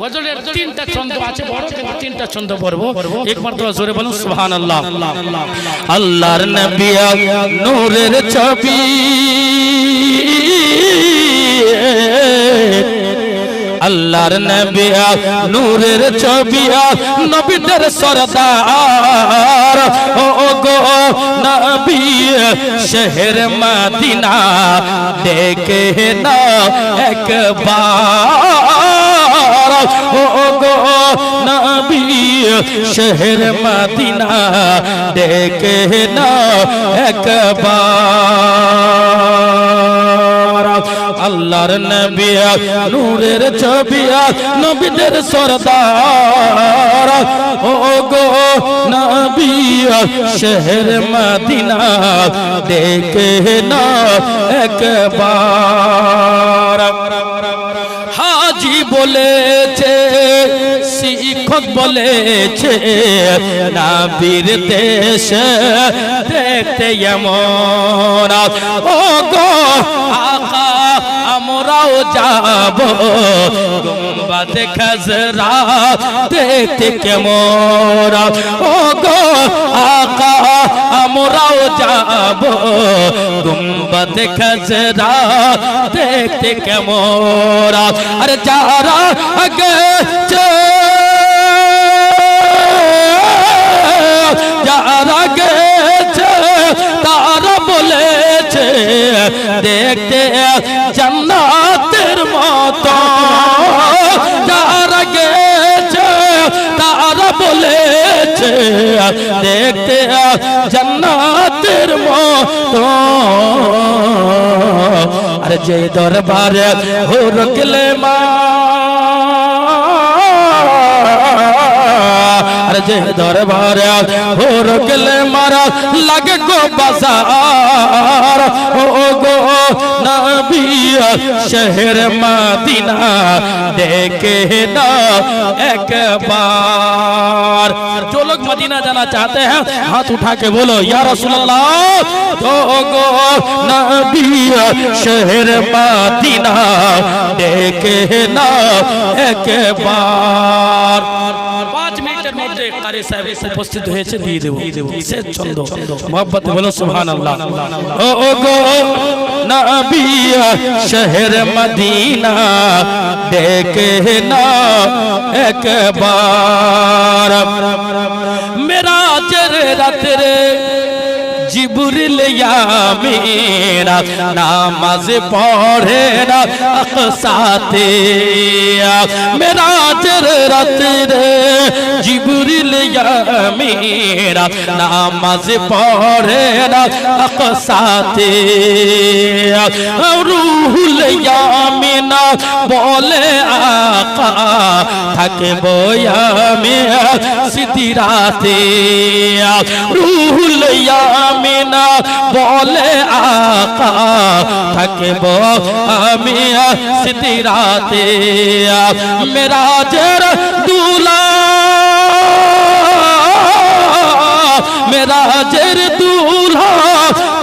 গজলের তিনটা ছন্দ আছে বড় কিন্তু তিনটা ছন্দ পড়ব। তো জোরে বলুন সুবহানাল্লাহ। আল্লাহর নবী নূরের ছবি। আল্লাহর নবী নূরের ছবি নবীদের সরদার। ও গো নবী শহর মদিনা দেখে না একবার। ও শহর মদিনা দেখে না একবার আল্লাহর নবী নূরের ছবি নবীদের সরদার ও গো নবী শহর মদিনা দেখে না একবার হাজি বলেছে শিক্ষক বলেছে, নাবির দেশ দেখতে এমন ও গো আকা আমরাও যাব। গুম্বাদ খাজরা দেখতে কেমন ও গো আকা আমরাও যাব। গুম্বাদ খাজরা দেখতে কেমন আরে যারা আগে যারা গেছে, তারা বলেছে, দেখতে জান্নাতের মতো। যারা গেছে, তারা বলেছে, দেখতে জান্নাতের মতো। আর যে দরবারে হো রকলে মা আর যে দরবারে হো রকলে মারা লাগে গো বাজার ও গো নবী শহর মদিনা দেখে না একবার जो लोग मदीना जाना चाहते हैं हाथ उठा के बोलो या रसूलल्लाह तो गो नबी शहर मदीना देखे ना एक बार পাঁচ মিনিটের মধ্যে কারি সাহেব উপস্থিত হয়েছে দিয়ে দেবো। সে ছন্দ মোহাম্মত বলো সুবহান আল্লাহ ও ও গো নবী শহর মদিনা দেখে না একবার। জিবুরিল মেরা নামাজ পড়ে না, সাথে মেরাজের রাত্রে জিবুরিল মেরা নামাজ পড়ে না, সাথে রুহুল ইয়ামিনা বলে আকা থাকে বয়ামে সিদিরাতে রুহুল ইয়ামিনা বলে আকা থাকব আমি সিদিরাতে মেরাজের দুলা মেরাজের দুলা কথা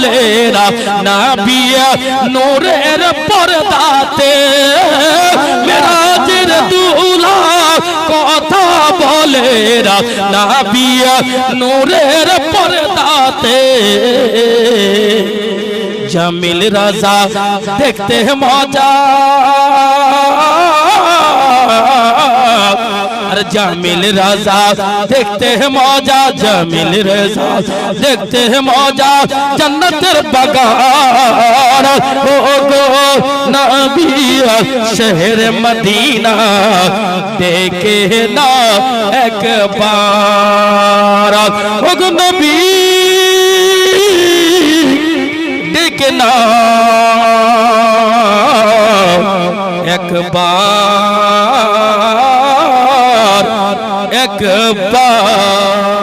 বলে না না বিয়া নোরের পর্দাতে মেরাজের দুলা কথা বলে না না বিয়া নোরের পর্দাতে জামিল রাজা দেখতে মজা আর জামিল রাজা দেখতে মজা জামিল রাজা দেখতে মজা জন্নতের বাগান ও গো নবী শহর মদিনা দেখে না একবার ও গো নবী ডেকে না একবার একবার